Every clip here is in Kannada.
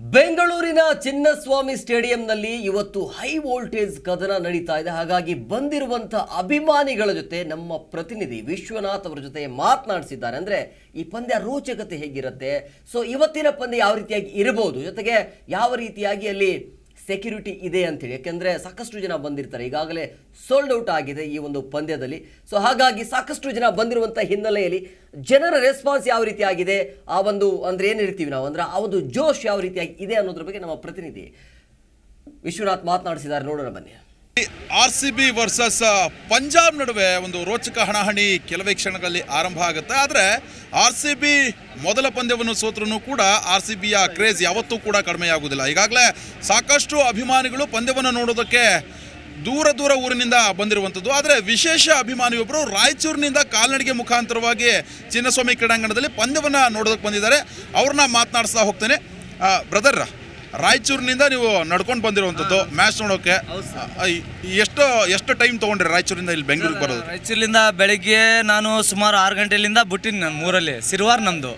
ಬೆಂಗಳೂರಿನ ಚಿನ್ನಸ್ವಾಮಿ ಸ್ಟೇಡಿಯಂನಲ್ಲಿ ಇವತ್ತು ಹೈ ವೋಲ್ಟೇಜ್ ಕದನ ನಡೀತಾ ಇದೆ. ಹಾಗಾಗಿ ಬಂದಿರುವಂಥ ಅಭಿಮಾನಿಗಳ ಜೊತೆ ನಮ್ಮ ಪ್ರತಿನಿಧಿ ವಿಶ್ವನಾಥ್ ಅವರ ಜೊತೆ ಮಾತನಾಡಿಸಿದ್ದಾರೆ. ಅಂದ್ರೆ ಈ ಪಂದ್ಯ ರೋಚಕತೆ ಹೇಗಿರುತ್ತೆ? ಸೊ ಇವತ್ತಿನ ಪಂದ್ಯ ಯಾವ ರೀತಿಯಾಗಿ ಇರಬಹುದು? ಜೊತೆಗೆ ಯಾವ ರೀತಿಯಾಗಿ ಅಲ್ಲಿ ಸೆಕ್ಯೂರಿಟಿ ಇದೆ ಅಂತೇಳಿ. ಯಾಕೆಂದರೆ ಸಾಕಷ್ಟು ಜನ ಬಂದಿರ್ತಾರೆ. ಈಗಾಗಲೇ ಸೋಲ್ಡ್ ಔಟ್ ಆಗಿದೆ ಈ ಒಂದು ಪಂದ್ಯದಲ್ಲಿ. ಸೊ ಹಾಗಾಗಿ ಸಾಕಷ್ಟು ಜನ ಬಂದಿರುವಂಥ ಹಿನ್ನೆಲೆಯಲ್ಲಿ ಜನರ ರೆಸ್ಪಾನ್ಸ್ ಯಾವ ರೀತಿ ಆಗಿದೆ? ಆ ಒಂದು ಅಂದ್ರೆ ಏನು ಹೇಳ್ತೀವಿ ನಾವು? ಅಂದ್ರೆ ಆ ಒಂದು ಜೋಶ್ ಯಾವ ರೀತಿಯಾಗಿ ಇದೆ ಅನ್ನೋದ್ರ ಬಗ್ಗೆ ನಮ್ಮ ಪ್ರತಿನಿಧಿ ವಿಶ್ವನಾಥ್ ಮಾತನಾಡಿಸಿದ್ದಾರೆ. ನೋಡೋಣ ಬನ್ನಿ. R C B versus Punjab ನಡುವೆ ಒಂದು ರೋಚಕ ಹಣಾಹಣಿ ಕೆಲವೇ ಕ್ಷಣಗಳಲ್ಲಿ ಆರಂಭ ಆಗುತ್ತೆ. ಆದರೆ ಆರ್ ಸಿ ಬಿ ಮೊದಲ ಪಂದ್ಯವನ್ನು ಸೋತ್ರೂ ಕೂಡ ಆರ್ ಸಿ ಬಿಯ ಕ್ರೇಜ್ ಯಾವತ್ತೂ ಕೂಡ ಕಡಿಮೆಯಾಗುವುದಿಲ್ಲ. ಈಗಾಗಲೇ ಸಾಕಷ್ಟು ಅಭಿಮಾನಿಗಳು ಪಂದ್ಯವನ್ನು ನೋಡೋದಕ್ಕೆ ದೂರ ದೂರ ಊರಿನಿಂದ ಬಂದಿರುವಂಥದ್ದು. ಆದರೆ ವಿಶೇಷ ಅಭಿಮಾನಿಯೊಬ್ಬರು ರಾಯಚೂರಿನಿಂದ ಕಾಲ್ನಡಿಗೆ ಮುಖಾಂತರವಾಗಿ ಚಿನ್ನಸ್ವಾಮಿ ಕ್ರೀಡಾಂಗಣದಲ್ಲಿ ಪಂದ್ಯವನ್ನು ನೋಡೋದಕ್ಕೆ ಬಂದಿದ್ದಾರೆ. ಅವ್ರನ್ನ ಮಾತನಾಡಿಸ್ತಾ ಹೋಗ್ತೇನೆ. ಬ್ರದರ್ ರಾಯಚೂರಿನಿಂದ ನೀವು ನಡ್ಕೊಂಡು ಬಂದಿರುವಂಥದ್ದು ಮ್ಯಾಚ್ ನೋಡೋಕೆ. ಆ, ಎಷ್ಟು ಎಷ್ಟು ಟೈಮ್ ತೊಗೊಂಡ್ರಿ ರಾಯಚೂರಿಂದ ಇಲ್ಲಿ ಬೆಂಗಳೂರಿಗೆ ಬರೋದು? ರಾಯಚೂರಿಂದ ಬೆಳಿಗ್ಗೆ ನಾನು ಸುಮಾರು ಆರು ಗಂಟೆಲಿಂದ ಬಿಟ್ಟಿನಿ ನಾನು ಊರಲ್ಲಿ ಸಿರ್ವಾರ್ ನಮ್ಮದು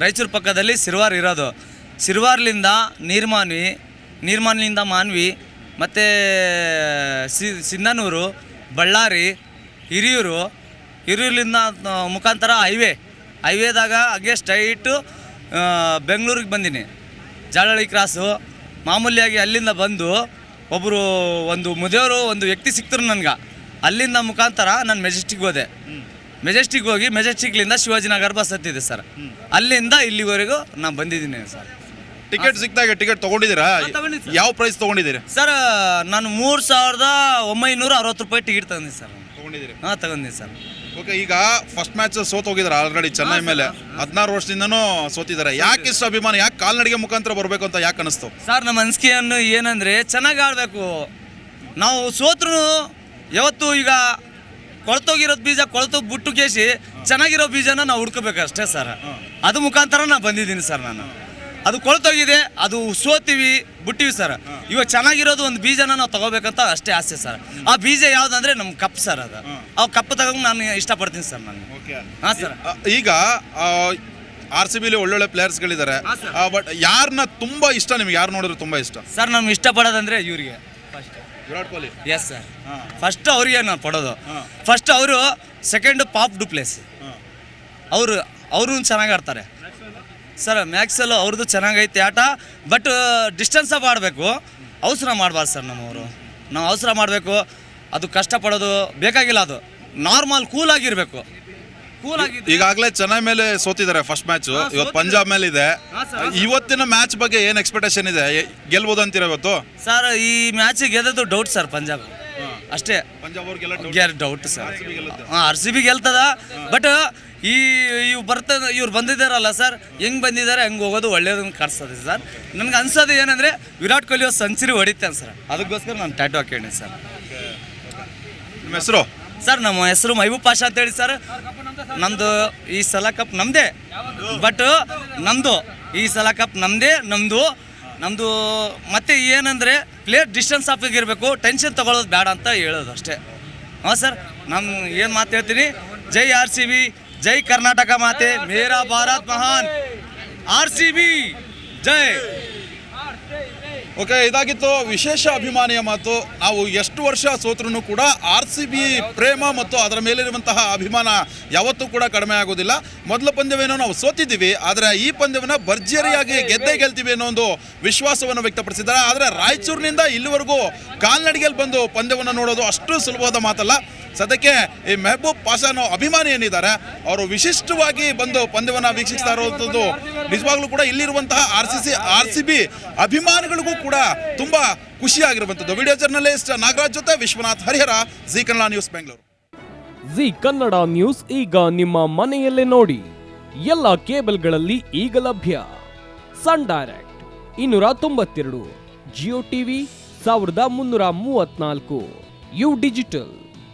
ರಾಯಚೂರು ಪಕ್ಕದಲ್ಲಿ ಸಿರ್ವಾರ್ ಇರೋದು. ಸಿರ್ವಾರ್ಲಿಂದ ನೀರ್ಮಾನ್ವಿ ನೀರ್ಮಾನ್ಲಿಂದ ಮಾನ್ವಿ ಮತ್ತು ಸಿ ಸಿಂಧನೂರು ಬಳ್ಳಾರಿ ಹಿರಿಯೂರು ಹಿರಿಯೂರಿಂದ ಮುಖಾಂತರ ಹೈವೇ. ಹೈವೇದಾಗ ಹಾಗೆ ಸ್ಟ್ರೈಟು ಬೆಂಗಳೂರಿಗೆ ಬಂದೀನಿ. ಜಾಲಹಳ್ಳಿ ಕ್ರಾಸು ಮಾಮೂಲಿಯಾಗಿ ಅಲ್ಲಿಂದ ಬಂದು ಒಬ್ಬರು ಒಂದು ಮುದಿಯವರು ಒಂದು ವ್ಯಕ್ತಿ ಸಿಕ್ತರು ನನಗೆ. ಅಲ್ಲಿಂದ ಮುಖಾಂತರ ನಾನು ಮೆಜೆಸ್ಟಿಕ್ ಹೋದೆ. ಮೆಜೆಸ್ಟಿಕ್ ಹೋಗಿ ಮೆಜೆಸ್ಟಿಕ್ಲಿಂದ ಶಿವಾಜಿನಗರ ಬಸ್ ಹತ್ತಿದೆ ಸರ್. ಅಲ್ಲಿಂದ ಇಲ್ಲಿವರೆಗೂ ನಾನು ಬಂದಿದ್ದೀನಿ ಸರ್. ಟಿಕೆಟ್ ಸಿಕ್ಕಿದಾಗ ಟಿಕೆಟ್ ತೊಗೊಂಡಿದ್ದೀರಾ? ಯಾವ ಪ್ರೈಸ್ ತೊಗೊಂಡಿದ್ದೀರಿ? ಸರ್ ನಾನು ಮೂರು ಸಾವಿರದ ಒಂಬೈನೂರ ಅರವತ್ತು ರೂಪಾಯಿ ಟಿಕೆಟ್ ತಗೊಂಡಿದ್ದೀನಿ ಸರ್. ತೊಗೊಂಡಿದ್ದೀರಿ. ಹಾಂ ತಗೊಂಡಿದ್ದೀನಿ ಸರ್. ಓಕೆ ಈಗ ಫಸ್ಟ್ ಮ್ಯಾಚ್ ಸೋತ್ ಹೋಗಿದ್ದಾರೆ ಆಲ್ರೆಡಿ ಚೆನ್ನೈ ಮೇಲೆ. ಹದಿನಾರು ವರ್ಷದಿಂದನೂ ಸೋತಿದ್ದಾರೆ. ಯಾಕೆ ಇಷ್ಟು ಅಭಿಮಾನ? ಯಾಕೆ ಕಾಲ್ನಡಿಗೆ ಮುಖಾಂತರ ಬರಬೇಕು ಅಂತ ಯಾಕೆ ಅನಿಸ್ತು? ಸರ್ ನಮ್ಮ ಅನಿಸಿಕೆಯನ್ನು ಏನಂದರೆ ಚೆನ್ನಾಗಿ ಆಡಬೇಕು. ನಾವು ಸೋತ್ರು ಯಾವತ್ತು ಈಗ ಕೊಳ್ತೋಗಿರೋದು ಬೀಜ ಕೊಳ್ತು ಬುಟ್ಟು ಕೇಸಿ ಚೆನ್ನಾಗಿರೋ ಬೀಜನ ನಾವು ಹುಡ್ಕೋಬೇಕು ಅಷ್ಟೇ ಸರ್ ಅದು ಮುಖಾಂತರ ನಾನು ಬಂದಿದ್ದೀನಿ ಸರ್ ನಾನು. ಅದು ಕೊಳ್ತೋಗಿದೆ ಅದು ಸೋತೀವಿ ಬಿಟ್ಟಿವಿ ಸರ್. ಇವಾಗ ಚೆನ್ನಾಗಿರೋದು ಒಂದು ಬೀಜನ ನಾವು ತಗೋಬೇಕಂತ ಅಷ್ಟೇ ಆಸೆ ಸರ್. ಆ ಬೀಜ ಯಾವ್ದಂದ್ರೆ ನಮ್ಮ ಕಪ್ ಸರ್ ಅದು. ಆ ಕಪ್ ತಗೊಂಡು ನಾನು ಇಷ್ಟಪಡ್ತೀನಿ ಸರ್ ನಾನು. ಹಾ ಸರ್. ಈಗ ಆರ್ ಸಿ ಬಿಲಿ ಒಳ್ಳೊಳ್ಳೆ ಪ್ಲೇಯರ್ಸ್ಗಳಿದ್ದಾರೆ. ಬಟ್ ಯಾರನ್ನ ತುಂಬಾ ಇಷ್ಟ ನಿಮ್ಗೆ? ಯಾರು ನೋಡಿದ್ರೆ ತುಂಬಾ ಇಷ್ಟ? ಸರ್ ನಮ್ಗೆ ಇಷ್ಟಪಡೋದಂದ್ರೆ ಇವ್ರಿಗೆ. First Virat Kohli. Yes sir first ಅವ್ರಿಗೆ ನಾನು ಪಡೋದು ಫಸ್ಟ್ ಅವರು ಸೆಕೆಂಡ್ ಪಾಪ್ ಡು ಪ್ಲೇಸ್ ಅವರು ಅವರು ಚೆನ್ನಾಗಿ ಆಡ್ತಾರೆ. ಸರ್ ಮ್ಯಾಕ್ಸಲ್ಲೂ ಅವ್ರದ್ದು ಚೆನ್ನಾಗೈತೆ ಆಟ ಬಟ್ ಡಿಸ್ಟೆನ್ಸ್ ಅಪ್ ಆಡಬೇಕು. ಅವಸರ ಮಾಡಬಾರ್ದು ಸರ್ ನಮ್ಮವರು. ನಾವು ಅವಸರ ಮಾಡಬೇಕು. ಅದು ಕಷ್ಟಪಡೋದು ಬೇಕಾಗಿಲ್ಲ ಅದು. ನಾರ್ಮಲ್ ಕೂಲ್ ಆಗಿರಬೇಕು. ಕೂಲ್ ಆಗಿ ಈಗಾಗಲೇ ಚೆನ್ನೈ ಮೇಲೆ ಸೋತಿದ್ದಾರೆ ಫಸ್ಟ್ ಮ್ಯಾಚ್ ಇವತ್ತು ಪಂಜಾಬ್ ಮೇಲೆ ಇದೆ. ಇವತ್ತಿನ ಮ್ಯಾಚ್ ಬಗ್ಗೆ ಏನು ಎಕ್ಸ್ಪೆಕ್ಟೇಷನ್ ಇದೆ? ಗೆಲ್ಬೋದು ಅಂತೀರ ಇವತ್ತು? ಸರ್ ಈ ಮ್ಯಾಚ್ ಗೆದ್ದದ್ದು ಡೌಟ್ ಸರ್ ಪಂಜಾಬ್. ಅಷ್ಟೇ. ಪಂಜಾಬ್ ಅವ್ರಿಗೆಲ್ಲ ಡೌಟ್ ಸರ್. ಹಾಂ ಆರ್ ಸಿ ಬಿ ಗೆಲ್ತದ ಬಟ್ ಈ ಇವ್ರು ಬರ್ತಾ ಇವ್ರು ಬಂದಿದ್ದಾರಲ್ಲ ಸರ್ ಹೆಂಗೆ ಬಂದಿದ್ದಾರೆ ಹೆಂಗೆ ಹೋಗೋದು ಒಳ್ಳೇದನ್ನು ಕಾಣಿಸ್ತದೆ ಸರ್. ನನಗೆ ಅನ್ಸೋದು ಏನಂದರೆ ವಿರಾಟ್ ಕೊಹ್ಲಿ ಅವ್ರು ಸೆಂಚುರಿ ಹೊಡಿತಾನೆ ಸರ್. ಅದಕ್ಕೋಸ್ಕರ ನಾನು ಟ್ಯಾಟು ಹಾಕಿದ್ದೀನಿ ಸರ್. ನಿಮ್ಮ ಹೆಸರು? ಸರ್ ನಮ್ಮ ಹೆಸರು ಮಹಬೂಬ್ ಪಾಷಾ ಅಂತೇಳಿ ಸರ್. ನಮ್ಮದು ಈ ಸಲ ಕಪ್ ನಮ್ಮದೇ ಬಟ್ ನಮ್ಮದು ಈ ಸಲ ಕಪ್ ನಮ್ಮದೇ ನಮ್ಮದು ನಮ್ಮದು ಮತ್ತೆ ಏನಂದರೆ ಪ್ಲೇಯರ್ ಡಿಸ್ಟೆನ್ಸ್ ಇರಬೇಕು ಟೆನ್ಷನ್ ತೊಗೊಳ್ಳೋದು ಬೇಡ ಅಂತ ಹೇಳೋದು ಅಷ್ಟೇ. ಹಾಂ ಸರ್ ನಮ್ಮ ಏನು ಮಾತು ಹೇಳ್ತೀನಿ? ಜೈ ಆರ್ ಸಿ ಬಿ ಜೈ ಕರ್ನಾಟಕ ಮಾತೆ ಮೇರಾ ಭಾರತ್ ಮಹಾನ್ ಆರ್ ಸಿ ಬಿ ಜೈ. ಓಕೆ ಇದಾಗಿತ್ತು ವಿಶೇಷ ಅಭಿಮಾನಿಯ ಮಾತು. ನಾವು ಎಷ್ಟು ವರ್ಷ ಸೋತ್ರೂ ಕೂಡ ಆರ್ ಸಿ ಬಿ ಪ್ರೇಮ ಮತ್ತು ಅದರ ಮೇಲಿರುವಂತಹ ಅಭಿಮಾನ ಯಾವತ್ತೂ ಕೂಡ ಕಡಿಮೆ ಆಗೋದಿಲ್ಲ. ಮೊದಲ ಪಂದ್ಯವೇನೋ ನಾವು ಸೋತಿದ್ದೀವಿ ಆದರೆ ಈ ಪಂದ್ಯವನ್ನು ಭರ್ಜರಿಯಾಗಿ ಗೆದ್ದೇ ಗೆಲ್ತೀವಿ ಅನ್ನೋ ಒಂದು ವಿಶ್ವಾಸವನ್ನು ವ್ಯಕ್ತಪಡಿಸಿದ್ದಾರೆ. ಆದರೆ ರಾಯಚೂರಿನಿಂದ ಇಲ್ಲಿವರೆಗೂ ಕಾಲ್ನಡಿಗೆಯಲ್ಲಿ ಬಂದು ಪಂದ್ಯವನ್ನು ನೋಡೋದು ಅಷ್ಟು ಸುಲಭವಾದ ಮಾತಲ್ಲ. ಸದ್ಯಕ್ಕೆ ಈ ಮೆಹಬೂಬ್ ಪಾಷಾನೋ ಅಭಿಮಾನಿ ಏನಿದ್ದಾರೆ, ಅವರು ವಿಶಿಷ್ಟವಾಗಿ ಬಂದು ಪಂದ್ಯವನ್ನು ವೀಕ್ಷಿಸ್ತಾ ಇರುವಂಥದ್ದು ನಿಜವಾಗ್ಲೂ ಕೂಡ ಇಲ್ಲಿರುವಂತಹ R C C R C B ಅಭಿಮಾನಿಗಳಿಗೂ ಕೂಡ ತುಂಬಾ ಖುಷಿಯಾಗಿರುವಂಥದ್ದು. ವಿಡಿಯೋ ಜರ್ನಲಿಸ್ಟ್ ನಾಗರಾಜ್ ಜೊತೆ Vishwanath Harihara, Zee Kannada news Bengaluru. Zee Kannada news ಈಗ ನಿಮ್ಮ ಮನೆಯಲ್ಲೇ ನೋಡಿ. ಎಲ್ಲ ಕೇಬಲ್ಗಳಲ್ಲಿ ಈಗ ಲಭ್ಯ. ಸನ್ ಡೈರೆಕ್ಟ್ ಇನ್ನೂರ ತೊಂಬತ್ತೆರಡು, ಜಿಯೋ ಟಿವಿ ಸಾವಿರದ ಮುನ್ನೂರ ಮೂವತ್ನಾಲ್ಕು ಯು ಡಿಜಿಟಲ್.